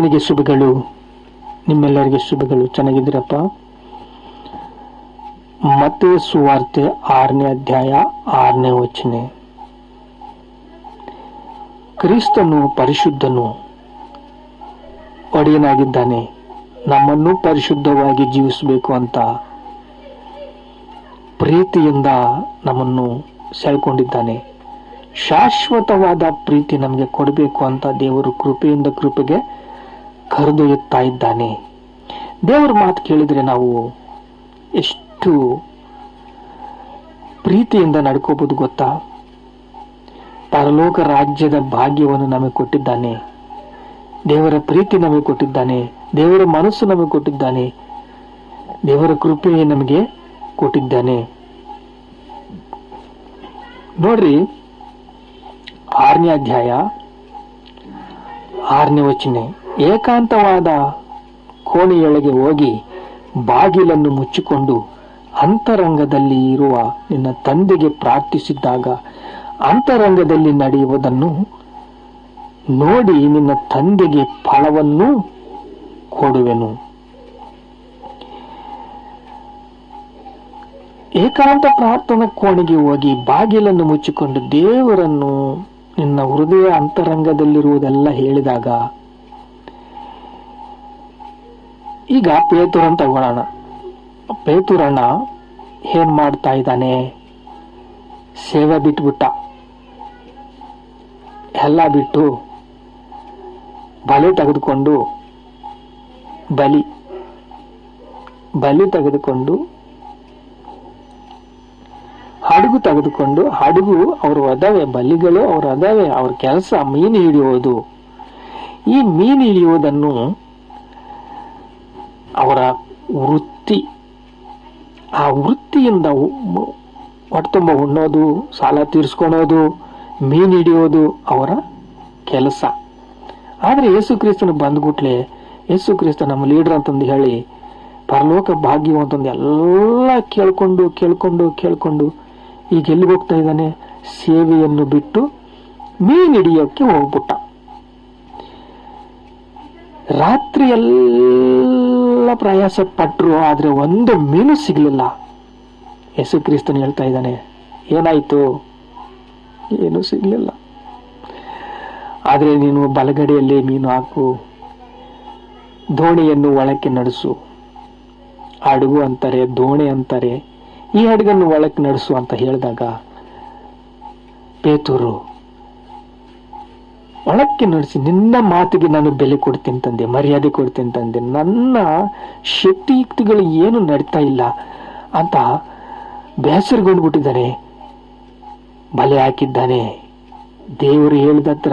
ನನಗೆ ಶುಭಗಳು. ನಿಮ್ಮೆಲ್ಲರಿಗೆ ಶುಭಗಳು. ಚೆನ್ನಾಗಿದ್ದೀರಪ್ಪ? ಮತ್ತೆ ಸುವಾರ್ತೆ ಆರನೇ ಅಧ್ಯಾಯ ಆರನೇ ವಚನೆ. ಕ್ರಿಸ್ತನು ಪರಿಶುದ್ಧನು. ಒಡೆಯನಾಗಿದ್ದಾನೆ. ನಮ್ಮನ್ನು ಪರಿಶುದ್ಧವಾಗಿ ಜೀವಿಸಬೇಕು ಅಂತ ಪ್ರೀತಿಯಿಂದ ನಮ್ಮನ್ನು ಸೆಳ್ಕೊಂಡಿದ್ದಾನೆ. ಶಾಶ್ವತವಾದ ಪ್ರೀತಿ ನಮಗೆ ಕೊಡಬೇಕು ಅಂತ ದೇವರು ಕೃಪೆಯಿಂದ ಕೃಪೆಗೆ ಕರೆದೊಯ್ಯುತ್ತಾ ಇದ್ದಾನೆ. ದೇವರ ಮಾತು ಕೇಳಿದ್ರೆ ನಾವು ಎಷ್ಟು ಪ್ರೀತಿಯಿಂದ ನಡ್ಕೋಬೋದು ಗೊತ್ತಾ? ಪರಲೋಕ ರಾಜ್ಯದ ಭಾಗ್ಯವನ್ನು ನಮಗೆ ಕೊಟ್ಟಿದ್ದಾನೆ. ದೇವರ ಪ್ರೀತಿ ನಮಗೆ ಕೊಟ್ಟಿದ್ದಾನೆ. ದೇವರ ಮನಸ್ಸು ನಮಗೆ ಕೊಟ್ಟಿದ್ದಾನೆ. ದೇವರ ಕೃಪೆ ನಮಗೆ ಕೊಟ್ಟಿದ್ದಾನೆ. ನೋಡ್ರಿ, ಆರನೇ ಅಧ್ಯಾಯ, ಆರನೇ ವಚನೆ. ಏಕಾಂತವಾದ ಕೋಣೆಯೊಳಗೆ ಹೋಗಿ ಬಾಗಿಲನ್ನು ಮುಚ್ಚಿಕೊಂಡು ಅಂತರಂಗದಲ್ಲಿ ಇರುವ ನಿನ್ನ ತಂದೆಗೆ ಪ್ರಾರ್ಥಿಸಿದ್ದಾಗ ಅಂತರಂಗದಲ್ಲಿ ನಡೆಯುವುದನ್ನು ನೋಡಿ ನಿನ್ನ ತಂದೆಗೆ ಫಲವನ್ನು ಕೊಡುವೆನು. ಏಕಾಂತ ಪ್ರಾರ್ಥನಾ ಕೋಣೆಗೆ ಹೋಗಿ ಬಾಗಿಲನ್ನು ಮುಚ್ಚಿಕೊಂಡು ದೇವರನ್ನು ನಿನ್ನ ಹೃದಯ ಅಂತರಂಗದಲ್ಲಿರುವುದೆಲ್ಲ ಹೇಳಿದಾಗ ಈಗ ಪೇತುರನ್ ತಗೊಳ್ಳೋಣ ಪೇತುರಣ್ಣ ಏನ್ ಮಾಡ್ತಾ ಇದ್ದಾನೆ? ಸೇವೆ ಬಿಟ್ಬಿಟ್ಟ. ಎಲ್ಲ ಬಿಟ್ಟು ಬಲೆ ತೆಗೆದುಕೊಂಡು ಬಲಿ. ಬಲಿ ತೆಗೆದುಕೊಂಡು ಹಡಗು ತೆಗೆದುಕೊಂಡು ಹಡಗು ಅವರು ಅದಾವೆ ಬಲಿಗಳು ಅವರು ಅದಾವೆ ಅವ್ರ ಕೆಲಸ ಮೀನು ಹಿಡಿಯೋದು. ಈ ಮೀನು ಹಿಡಿಯುವುದನ್ನು ಅವರ ವೃತ್ತಿ. ಆ ವೃತ್ತಿಯಿಂದ ಹೊಟ್ಟೆತುಂಬ ಉಣ್ಣೋದು, ಸಾಲ ತೀರಿಸ್ಕೊಳೋದು, ಮೀನು ಹಿಡಿಯೋದು ಅವರ ಕೆಲಸ. ಆದರೆ ಯೇಸು ಕ್ರಿಸ್ತನ ಬಂದ್ಗುಟ್ಲೆ ಯೇಸು ಕ್ರಿಸ್ತ ನಮ್ಮ ಲೀಡರ್ ಅಂತಂದು ಹೇಳಿ ಪರಲೋಕ ಭಾಗ್ಯ ಅಂತಂದು ಎಲ್ಲ ಕೇಳ್ಕೊಂಡು ಕೇಳ್ಕೊಂಡು ಕೇಳ್ಕೊಂಡು ಈಗ ಎಲ್ಲಿಗೆ ಹೋಗ್ತಾ ಇದ್ದಾನೆ? ಸೇವೆಯನ್ನು ಬಿಟ್ಟು ಮೀನು ಹಿಡಿಯೋಕ್ಕೆ ಹೋಗ್ಬಿಟ್ಟ. ರಾತ್ರಿ ಎಲ್ಲ ಪ್ರಯಾಸ ಪಟ್ಟರು ಆದರೆ ಒಂದು ಮೀನು ಸಿಗಲಿಲ್ಲ. ಯೇಸು ಕ್ರಿಸ್ತನ್ ಹೇಳ್ತಾ ಇದ್ದಾನೆ, ಏನಾಯ್ತು? ಏನು ಸಿಗಲಿಲ್ಲ. ಆದರೆ ನೀನು ಬಲಗಡೆಯಲ್ಲಿ ಮೀನು ಹಾಕು, ದೋಣಿಯನ್ನು ಒಳಕ್ಕೆ ನಡೆಸು. ಹಡಗು ಅಂತಾರೆ, ದೋಣಿ ಅಂತಾರೆ, ಈ ಹಡಗನ್ನು ಒಳಕ್ಕೆ ನಡೆಸು ಅಂತ ಹೇಳಿದಾಗ, ಪೇತೂರು ಒಳಕ್ಕೆ ನಡೆಸಿ ನಿನ್ನ ಮಾತಿಗೆ ನಾನು ಬೆಲೆ ಕೊಡ್ತೀನಿ ತಂದೆ, ಮರ್ಯಾದೆ ಕೊಡ್ತೀನಿ ತಂದೆ. ನನ್ನ ಶಕ್ತಿಯುಕ್ತಿಗಳು ಏನು ನಡೀತಾ ಇಲ್ಲ ಅಂತ ಬೇಸರಗೊಂಡ್ಬಿಟ್ಟಿದ್ದಾನೆ ಬಲೆ ಹಾಕಿದ್ದಾನೆ. ದೇವರು ಹೇಳಿದತ್ರ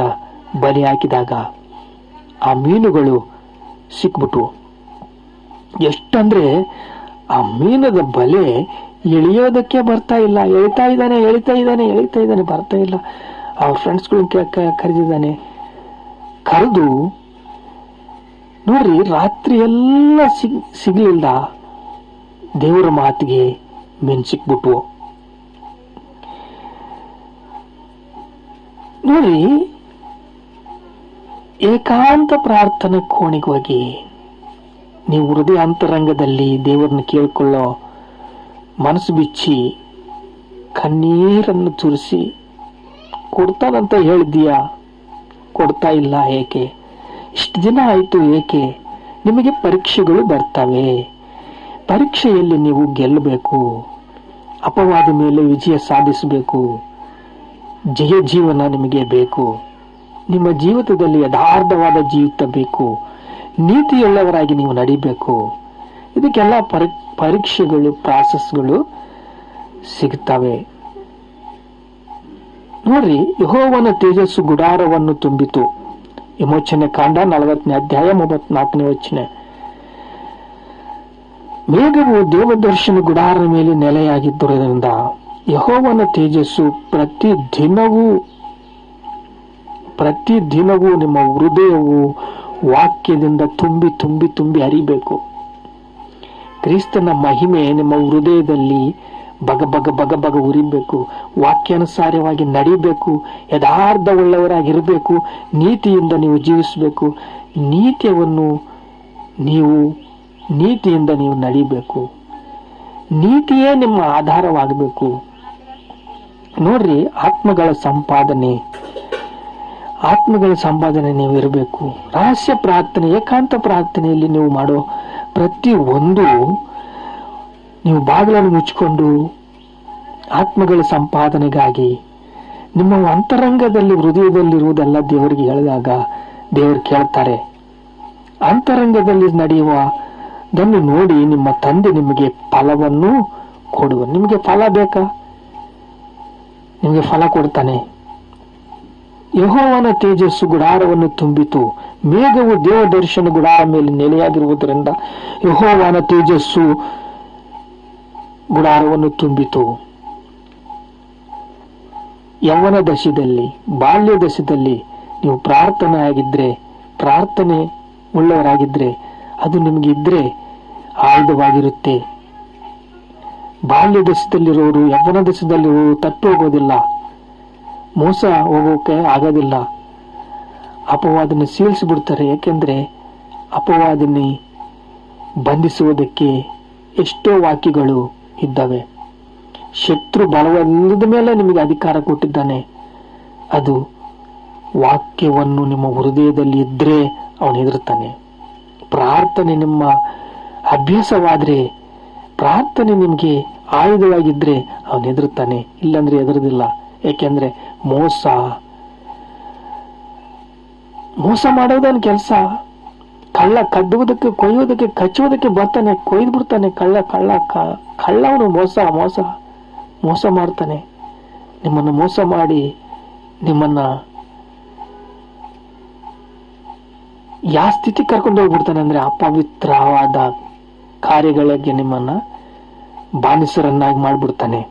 ಬಲೆ ಹಾಕಿದಾಗ ಆ ಮೀನುಗಳು ಸಿಕ್ಬಿಟ್ವು. ಎಷ್ಟಂದ್ರೆ ಆ ಮೀನದ ಬಲೆ ಎಳಿಯೋದಕ್ಕೆ ಬರ್ತಾ ಇಲ್ಲ. ಎಳಿತಾ ಇದ್ದಾನೆ ಎಳಿತಾ ಇದ್ದಾನೆ ಎಳಿತಾ ಇದ್ದಾನೆ, ಬರ್ತಾ ಇಲ್ಲ. ಅವ್ರ ಫ್ರೆಂಡ್ಸ್ಗಳು ಕರೆದಿದ್ದಾನೆ, ಕರೆದು, ನೋಡ್ರಿ ರಾತ್ರಿ ಎಲ್ಲ ಸಿಗ್ ಸಿಗ್ಲಿಲ್ಲ ದೇವರ ಮಾತಿಗೆ ಮೆನ್ಸಿಕ್ಬಿಟ್ವು ನೋಡ್ರಿ, ಏಕಾಂತ ಪ್ರಾರ್ಥನೆ ಕೋಣೆಗೆ ಹೋಗಿ ನೀವು ಹೃದಯ ಅಂತರಂಗದಲ್ಲಿ ದೇವರನ್ನ ಕೇಳ್ಕೊಳ್ಳೋ ಮನಸ್ಸು ಬಿಚ್ಚಿ ಕಣ್ಣೀರನ್ನು ತುರಿಸಿ ಕೊಡ್ತಾನಂತ ಹೇಳಿದ್ದೀಯಾ ಕೊಡ್ತಾ ಇಲ್ಲ ಏಕೆ? ಇಷ್ಟು ದಿನ ಆಯಿತು ಏಕೆ? ನಿಮಗೆ ಪರೀಕ್ಷೆಗಳು ಬರ್ತವೆ. ಪರೀಕ್ಷೆಯಲ್ಲಿ ನೀವು ಗೆಲ್ಲಬೇಕು ಅಪವಾದ ಮೇಲೆ ವಿಜಯ ಸಾಧಿಸಬೇಕು. ಜಯ ಜೀವನ ನಿಮಗೆ ಬೇಕು. ನಿಮ್ಮ ಜೀವಿತದಲ್ಲಿ ಯಥಾರ್ಥವಾದ ಜೀವಿತ ಬೇಕು. ನೀತಿಯುಳ್ಳವರಾಗಿ ನೀವು ನಡಿಬೇಕು. ಇದಕ್ಕೆಲ್ಲ ಪರಿ ಪರೀಕ್ಷೆಗಳು ಪ್ರಾಸೆಸ್ಗಳು ಸಿಗುತ್ತವೆ ನೋಡ್ರಿ, ಯಹೋವನ ತೇಜಸ್ಸು ಗುಡಾರವನ್ನು ತುಂಬಿತು. ವಿಮೋಚನೆ ಕಾಂಡ ನಲವತ್ತನೇ ಅಧ್ಯಾಯ ಮೂವತ್ನಾಲ್ಕನೇ ವಚನೆ. ಮೇಘವು ದೇವದರ್ಶನ ಗುಡಾರದ ಮೇಲೆ ನೆಲೆಯಾಗಿದ್ದರಿಂದ ಯಹೋವನ ತೇಜಸ್ಸು ಪ್ರತಿ ದಿನವೂ ಪ್ರತಿ ದಿನವೂ ನಿಮ್ಮ ಹೃದಯವು ವಾಕ್ಯದಿಂದ ತುಂಬಿ ತುಂಬಿ ತುಂಬಿ ಹರಿಬೇಕು. ಕ್ರಿಸ್ತನ ಮಹಿಮೆ ನಿಮ್ಮ ಹೃದಯದಲ್ಲಿ ಬಗ ಬಗ ಬಗ ಬಗ ಉರಿಬೇಕು, ವಾಕ್ಯಾನುಸಾರವಾಗಿ ನಡಿಬೇಕು, ಯಥಾರ್ಥವುಳ್ಳವರಾಗಿರಬೇಕು, ನೀತಿಯಿಂದ ನೀವು ಜೀವಿಸಬೇಕು. ನೀತಿಯನ್ನು ನೀವು, ನೀತಿಯಿಂದ ನೀವು ನಡಿಬೇಕು. ನೀತಿಯೇ ನಿಮ್ಮ ಆಧಾರವಾಗಬೇಕು. ನೋಡ್ರಿ, ಆತ್ಮಗಳ ಸಂಪಾದನೆ. ಆತ್ಮಗಳ ಸಂಪಾದನೆ ನೀವು ಇರಬೇಕು. ರಹಸ್ಯ ಪ್ರಾರ್ಥನೆ, ಏಕಾಂತ ಪ್ರಾರ್ಥನೆಯಲ್ಲಿ ನೀವು ಮಾಡೋ ಪ್ರತಿ ಒಂದು ನೀವು ಬಾಗಿಲನ್ನು ಮುಚ್ಚಿಕೊಂಡು ಆತ್ಮಗಳ ಸಂಪಾದನೆಗಾಗಿ ನಿಮ್ಮ ಅಂತರಂಗದಲ್ಲಿ ಹೃದಯದಲ್ಲಿರುವುದೆಲ್ಲ ದೇವರಿಗೆ ಹೇಳಿದಾಗ ದೇವರು ಕೇಳ್ತಾರೆ. ಅಂತರಂಗದಲ್ಲಿ ನಡೆಯುವ ದನ್ನು ನೋಡಿ ನಿಮ್ಮ ತಂದೆ ನಿಮಗೆ ಫಲವನ್ನು ಕೊಡುವ ನಿಮಗೆ ಫಲ ಬೇಕಾ? ನಿಮಗೆ ಫಲ ಕೊಡ್ತಾನೆ. ಯಹೋವನ ತೇಜಸ್ಸು ಗುಡಾರವನ್ನು ತುಂಬಿತು. ಮೇಘವು ದೇವ ದರ್ಶನ ಗುಡಾರ ಮೇಲೆ ನೆಲೆಯಾಗಿರುವುದರಿಂದ ಯಹೋವನ ತೇಜಸ್ಸು ಗುಡಾರವನ್ನು ತುಂಬಿತು. ಯೌವನ ದಶದಲ್ಲಿ ಬಾಲ್ಯ ದಶೆಯಲ್ಲಿ ನೀವು ಪ್ರಾರ್ಥನೆ ಆಗಿದ್ರೆ ಪ್ರಾರ್ಥನೆ ಉಳ್ಳವರಾಗಿದ್ದರೆ ಅದು ನಿಮಗೆ ಇದ್ರೆ ಆಯುಧವಾಗಿರುತ್ತೆ. ಬಾಲ್ಯ ದಶದಲ್ಲಿರೋರು ಯೌವನ ದಶದಲ್ಲಿರೋರು ತಪ್ಪಿ ಹೋಗೋದಿಲ್ಲ. ಮೋಸ ಹೋಗೋಕೆ ಆಗೋದಿಲ್ಲ. ಅಪವಾದನೆ ಸೀಳಿಸಿಬಿಡ್ತಾರೆ, ಏಕೆಂದರೆ ಅಪವಾದನೆ ಬಂಧಿಸುವುದಕ್ಕೆ ಎಷ್ಟೋ ವಾಕ್ಯಗಳು ಇದ್ದಾವೆ. ಶತ್ರು ಬಲವಲ್ಲದ ಮೇಲೆ ನಿಮಗೆ ಅಧಿಕಾರ ಕೊಟ್ಟಿದ್ದಾನೆ. ಅದು ವಾಕ್ಯವನ್ನು ನಿಮ್ಮ ಹೃದಯದಲ್ಲಿ ಇದ್ರೆ ಅವನು ಹೆದರ್ತಾನೆ ಪ್ರಾರ್ಥನೆ ನಿಮ್ಮ ಅಭ್ಯಾಸವಾದ್ರೆ, ಪ್ರಾರ್ಥನೆ ನಿಮಗೆ ಆಯುಧವಾಗಿದ್ರೆ ಅವನು ಹೆದರ್ತಾನೆ ಇಲ್ಲಾಂದ್ರೆ ಹೆದರದಿಲ್ಲ. ಯಾಕೆಂದ್ರೆ ಮೋಸ ಮೋಸ ಮಾಡೋದನ್ ಕೆಲಸ. ಕಳ್ಳ ಕದ್ದುವುದಕ್ಕೆ ಕೊಯ್ಯುವುದಕ್ಕೆ, ಕಚ್ಚುವುದಕ್ಕೆ ಬರ್ತಾನೆ, ಕೊಯ್ದು ಬಿಡ್ತಾನೆ ಕಳ್ಳ ಕಳ್ಳ ಕಳ್ಳವನು ಮೋಸ ಮೋಸ ಮೋಸ ಮಾಡ್ತಾನೆ. ನಿಮ್ಮನ್ನು ಮೋಸ ಮಾಡಿ ನಿಮ್ಮನ್ನ ಯಾವ ಸ್ಥಿತಿ ಕರ್ಕೊಂಡು ಹೋಗ್ಬಿಡ್ತಾನೆ ಅಂದ್ರೆ ಅಪವಿತ್ರವಾದ ಕಾರ್ಯಗಳಿಗೆ ನಿಮ್ಮನ್ನ ಬಾನಿಸರನ್ನಾಗಿ ಮಾಡ್ಬಿಡ್ತಾನೆ.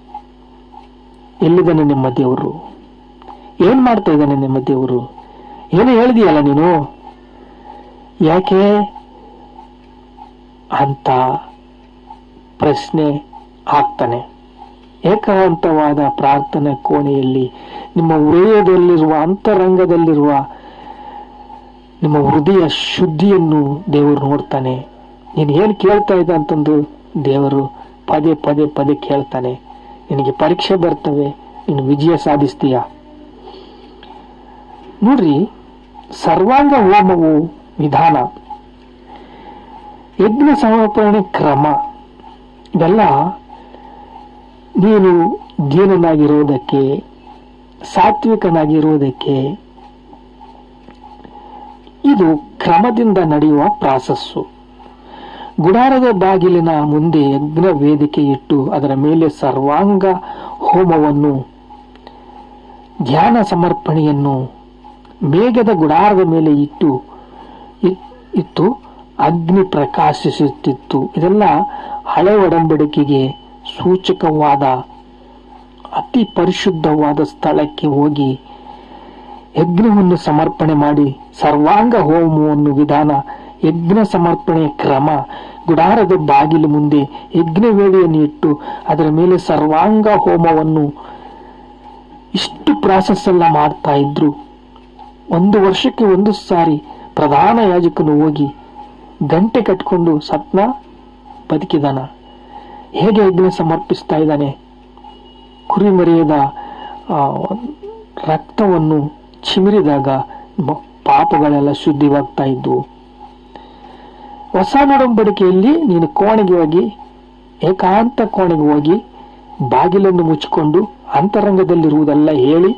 ಎಲ್ಲಿದ್ದಾನೆ ನಿಮ್ಮ ದೇವರು? ಏನ್ ಮಾಡ್ತಾ ಇದ್ದಾನೆ ನಿಮ್ಮ ದೇವರು? ಏನು ಹೇಳಿದೆಯಲ್ಲ ನೀನು? ಯಾಕೆ ಅಂತ ಪ್ರಶ್ನೆ ಆಗ್ತಾನೆ. ಏಕಾಂತವಾದ ಪ್ರಾರ್ಥನೆ ಕೋಣೆಯಲ್ಲಿ ನಿಮ್ಮ ಹೃದಯದಲ್ಲಿರುವ ಅಂತರಂಗದಲ್ಲಿರುವ ನಿಮ್ಮ ಹೃದಯ ಶುದ್ಧಿಯನ್ನು ದೇವರು ನೋಡ್ತಾನೆ. ನೀನು ಏನು ಕೇಳ್ತಾ ಇದ್ದ ಅಂತಂದು ದೇವರು ಪದೇ ಪದೇ ಪದೇ ಕೇಳ್ತಾನೆ. ನಿನಗೆ ಪರೀಕ್ಷೆ ಬರ್ತವೆ, ನೀನು ವಿಜಯ ಸಾಧಿಸ್ತೀಯ? ನೋಡ್ರಿ ಸರ್ವಾಂಗ ಹೋಮವು ವಿಧಾನ. ಯಜ್ಞ ಸಮರ್ಪಣೆ ಕ್ರಮ. ಇದೆಲ್ಲ ನೀನು ಜೀನನಾಗಿರುವುದಕ್ಕೆ ಸಾತ್ವಿಕನಾಗಿರುವುದಕ್ಕೆ, ಇದು ಕ್ರಮದಿಂದ ನಡೆಯುವ ಪ್ರಾಸಸ್ಸು. ಗುಡಾರದ ಬಾಗಿಲಿನ ಮುಂದೆ ಯಜ್ಞ ವೇದಿಕೆ ಇಟ್ಟು ಅದರ ಮೇಲೆ ಸರ್ವಾಂಗ ಹೋಮವನ್ನು, ಧ್ಯಾನ ಸಮರ್ಪಣೆಯನ್ನು ಮೇಘದ ಗುಡಾರದ ಮೇಲೆ ಇಟ್ಟು ಇತ್ತು, ಅಗ್ನಿ ಪ್ರಕಾಶಿಸುತ್ತಿತ್ತು. ಇದೆಲ್ಲ ಹಳೆ ಒಡಂಬಡಿಕೆಗೆ ಸೂಚಕವಾದ, ಅತಿ ಪರಿಶುದ್ಧವಾದ ಸ್ಥಳಕ್ಕೆ ಹೋಗಿ ಯಜ್ಞವನ್ನು ಸಮರ್ಪಣೆ ಮಾಡಿ ಸರ್ವಾಂಗ ಹೋಮವನ್ನು ವಿಧಾನ, ಯಜ್ಞ ಸಮರ್ಪಣೆಯ ಕ್ರಮ, ಗುಡಾರದ ಬಾಗಿಲು ಮುಂದೆ ಯಜ್ಞ ವೇಳೆಯನ್ನು ಇಟ್ಟು ಅದರ ಮೇಲೆ ಸರ್ವಾಂಗ ಹೋಮವನ್ನು ಇಷ್ಟು ಪ್ರಾಸೆಸ್ ಎಲ್ಲ ಮಾಡ್ತಾ ಇದ್ರು. ಒಂದು ವರ್ಷಕ್ಕೆ ಒಂದು ಸಾರಿ ಪ್ರಧಾನ ಯಾಜಕನು ಹೋಗಿ ಗಂಟೆ ಕಟ್ಕೊಂಡು ಸತ್ನ ಬದುಕಿದಾನ. ಹೇಗೆ ಯಜ್ಞ ಸಮರ್ಪಿಸ್ತಾ ಇದ್ದಾನೆ? ಕುರಿಮರಿಯದ ರಕ್ತವನ್ನು ಚಿಮಿರಿದಾಗ ಪಾಪಗಳೆಲ್ಲ ಶುದ್ಧಿವಾಗ್ತಾ ಇದ್ವು. ಹೊಸ ನಡಂಬಡಿಕೆಯಲ್ಲಿ ನೀನು ಕೋಣೆಗೆ ಹೋಗಿ, ಏಕಾಂತ ಕೋಣೆಗೆ ಹೋಗಿ, ಬಾಗಿಲನ್ನು ಮುಚ್ಚಿಕೊಂಡು ಅಂತರಂಗದಲ್ಲಿರುವುದೆಲ್ಲ ಹೇಳಿ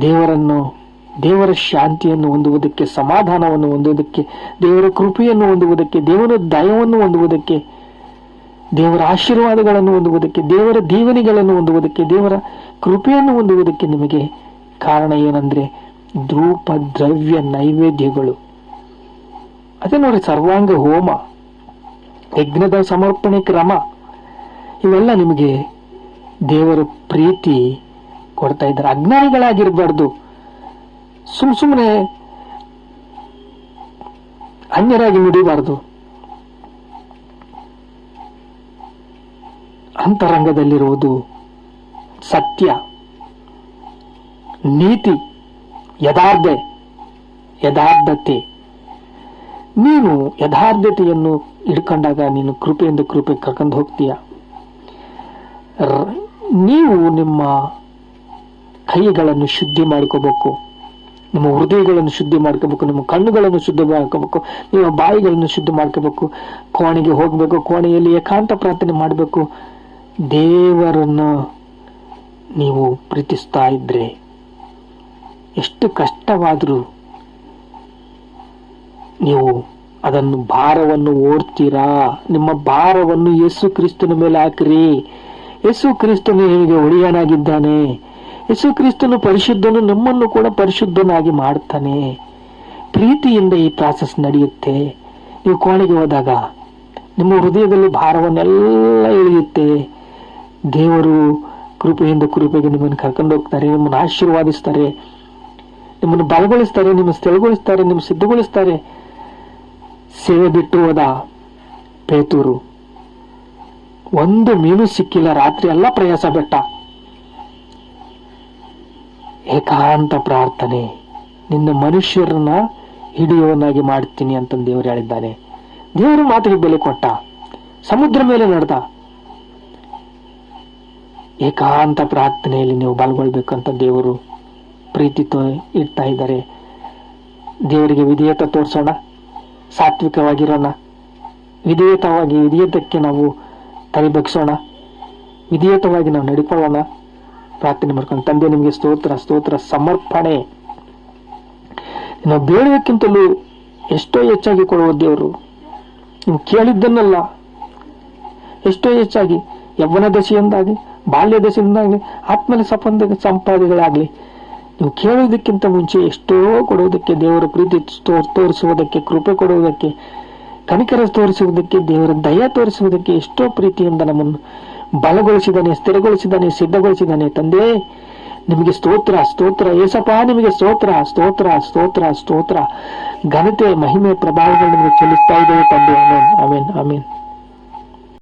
ದೇವರನ್ನು ದೇವರ ಶಾಂತಿಯನ್ನು ಹೊಂದುವುದಕ್ಕೆ, ಸಮಾಧಾನವನ್ನು ಹೊಂದುವುದಕ್ಕೆ, ದೇವರ ಕೃಪೆಯನ್ನು ಹೊಂದುವುದಕ್ಕೆ, ದೇವರ ದಯವನ್ನು ಹೊಂದುವುದಕ್ಕೆ, ದೇವರ ಆಶೀರ್ವಾದಗಳನ್ನು ಹೊಂದುವುದಕ್ಕೆ, ದೇವರ ದೀವನಿಗಳನ್ನು ಹೊಂದುವುದಕ್ಕೆ, ದೇವರ ಕೃಪೆಯನ್ನು ಹೊಂದುವುದಕ್ಕೆ ನಿಮಗೆ ಕಾರಣ ಏನಂದ್ರೆ ಧೂಪ ದ್ರವ್ಯ ನೈವೇದ್ಯಗಳು. ಅದೇ ನೋಡಿ ಸರ್ವಾಂಗ ಹೋಮ, ಯಜ್ಞದ ಸಮರ್ಪಣೆ ಕ್ರಮ, ಇವೆಲ್ಲ ನಿಮಗೆ ದೇವರ ಪ್ರೀತಿ ಕೊಡ್ತಾ ಇದ್ದಾರೆ. ಅಜ್ಞಾನಿಗಳಾಗಿರಬಾರ್ದು. ಸುಮ್ ಸುಮ್ಮನೆ ಅನ್ಯರಾಗಿ ನುಡಿಬಾರದು. ಅಂತರಂಗದಲ್ಲಿರುವುದು ಸತ್ಯ. ನೀತಿ ಯದಾರ್ಧ ಯದಾರ್ಧತೆ ನೀನು ಯಥಾರ್ಥತೆಯನ್ನು ಹಿಡ್ಕೊಂಡಾಗ ನೀನು ಕೃಪೆಯಿಂದ ಕೃಪೆ ಕರ್ಕೊಂಡು ಹೋಗ್ತೀಯ? ನೀವು ನಿಮ್ಮ ಕೈಗಳನ್ನು ಶುದ್ಧಿ ಮಾಡ್ಕೋಬೇಕು. ನಿಮ್ಮ ಹೃದಯಗಳನ್ನು ಶುದ್ಧಿ ಮಾಡ್ಕೋಬೇಕು, ನಿಮ್ಮ ಕಣ್ಣುಗಳನ್ನು ಶುದ್ಧ ಮಾಡ್ಕೋಬೇಕು, ನಿಮ್ಮ ಬಾಯಿಗಳನ್ನು ಶುದ್ಧ ಮಾಡ್ಕೋಬೇಕು, ಕೋಣೆಗೆ ಹೋಗಬೇಕು, ಕೋಣೆಯಲ್ಲಿ ಏಕಾಂತ ಪ್ರಾರ್ಥನೆ ಮಾಡಬೇಕು. ದೇವರನ್ನು ನೀವು ಪ್ರೀತಿಸ್ತಾ ಇದ್ರೆ ಎಷ್ಟು ಕಷ್ಟವಾದರೂ ನೀವು ಅದನ್ನು ಭಾರವನ್ನು ಓಡ್ತೀರಾ? ನಿಮ್ಮ ಭಾರವನ್ನು ಯೇಸು ಕ್ರಿಸ್ತನ ಮೇಲೆ ಹಾಕ್ರಿ. ಯೇಸು ಕ್ರಿಸ್ತನು ನಿಮಗೆ ಒಳಿಯನಾಗಿದ್ದಾನೆ ಯೇಸು ಕ್ರಿಸ್ತನು ಪರಿಶುದ್ಧನು, ನಮ್ಮನ್ನು ಕೂಡ ಪರಿಶುದ್ಧನಾಗಿ ಮಾಡ್ತಾನೆ. ಪ್ರೀತಿಯಿಂದ ಈ ಪ್ರಾಸೆಸ್ ನಡೆಯುತ್ತೆ. ನೀವು ಕೋಣೆಗೆ ಹೋದಾಗ, ನಿಮ್ಮ ಹೃದಯದಲ್ಲಿ ಭಾರವನ್ನೆಲ್ಲ ಇಳಿಯುತ್ತೆ ದೇವರು ಕೃಪೆಯಿಂದ ಕೃಪೆಗೆ ನಿಮ್ಮನ್ನು ಕರ್ಕೊಂಡು ಹೋಗ್ತಾರೆ, ನಿಮ್ಮನ್ನು ಆಶೀರ್ವಾದಿಸ್ತಾರೆ. ನಿಮ್ಮನ್ನು ಬಲಗೊಳಿಸ್ತಾರೆ, ನಿಮ್ಮ ಸ್ಥಳಗೊಳಿಸ್ತಾರೆ, ನಿಮ್ಮ ಸಿದ್ಧಗೊಳಿಸ್ತಾರೆ. ಸೇವೆ ಬಿಟ್ಟು ಹೋದ ಪೇತೂರು, ಒಂದು ಮೀನು ಸಿಕ್ಕಿಲ್ಲ, ರಾತ್ರಿ ಎಲ್ಲ ಪ್ರಯಾಸ ಬೆಟ್ಟ. ಏಕಾಂತ ಪ್ರಾರ್ಥನೆ. ನಿನ್ನ ಮನುಷ್ಯರನ್ನ ಹಿಡಿಯೋನಾಗಿ ಮಾಡ್ತೀನಿ ಅಂತ ದೇವರು ಹೇಳಿದ್ದಾನೆ. ದೇವರು ಮಾತಿಗೆ ಬೆಲೆ ಕೊಟ್ಟ. ಸಮುದ್ರ ಮೇಲೆ ನಡೆದ. ಏಕಾಂತ ಪ್ರಾರ್ಥನೆಯಲ್ಲಿ ನೀವು ಬಾಲ್ಗೊಳ್ಬೇಕಂತ ದೇವರು ಪ್ರೀತಿ ತೋ ಇಡ್ತಾ ಇದ್ದಾರೆ. ದೇವರಿಗೆ ವಿಧೇಯತ ತೋರಿಸೋಣ. ಸಾತ್ವಿಕವಾಗಿರೋಣ. ವಿಧೇಯತವಾಗಿ, ವಿಧೇಯತಕ್ಕೆ ನಾವು ತಲೆ ಬಗ್ಸೋಣ ವಿಧೇಯತವಾಗಿ ನಾವು ನಡ್ಕೊಳ್ಳೋಣ. ಪ್ರಾರ್ಥನೆ ಮಾಡ್ಕೊಂಡು, ತಂದೆ, ನಿಮಗೆ ಸ್ತೋತ್ರ ಸ್ತೋತ್ರ, ಸಮರ್ಪಣೆ. ನಾವು ಬೇಡಬೇಕಿಂತಲೂ ಎಷ್ಟೋ ಹೆಚ್ಚಾಗಿ ಕೊಡುವ ದೇವರು. ನೀವು ಕೇಳಿದ್ದನ್ನಲ್ಲ. ಎಷ್ಟೋ ಹೆಚ್ಚಾಗಿ ಯವ್ವನ ದಶೆಯಿಂದಾಗಲಿ, ಬಾಲ್ಯ ದಶೆಯಿಂದಾಗಲಿ, ಆತ್ಮಲ ಸಂಬಂಧ ಸಂಪಾದಗಳಾಗಲಿ ನೀವು ಕೇಳೋದಕ್ಕಿಂತ ಮುಂಚೆ ಎಷ್ಟೋ ಕೊಡುವುದಕ್ಕೆ ದೇವರ ಪ್ರೀತಿ ತೋರಿಸುವುದಕ್ಕೆ, ಕೃಪೆ ಕೊಡುವುದಕ್ಕೆ, ಕನಿಕರ ತೋರಿಸುವುದಕ್ಕೆ, ದೇವರ ದಯ ತೋರಿಸುವುದಕ್ಕೆ ಎಷ್ಟೋ ಪ್ರೀತಿಯಿಂದ ನಮ್ಮನ್ನು ಬಲಗೊಳಿಸಿದಾನೆ ಸ್ಥಿರಗೊಳಿಸಿದಾನೆ ಸಿದ್ಧಗೊಳಿಸಿದಾನೆ ತಂದೆ, ನಿಮಗೆ ಸ್ತೋತ್ರ ಸ್ತೋತ್ರ. ಏಸಪ್ಪ, ನಿಮಗೆ ಸ್ತೋತ್ರ ಸ್ತೋತ್ರ ಸ್ತೋತ್ರ ಸ್ತೋತ್ರ. ಘನತೆ, ಮಹಿಮೆ, ಪ್ರಭಾವಗಳು ನಿಮಗೆ ಚೆಲ್ಲಿಸ್ತಾ ಇದ್ದೇವೆ ತಂದೆ. ಆಮೇನ್ ಆಮೇನ್ ಆಮೇನ್.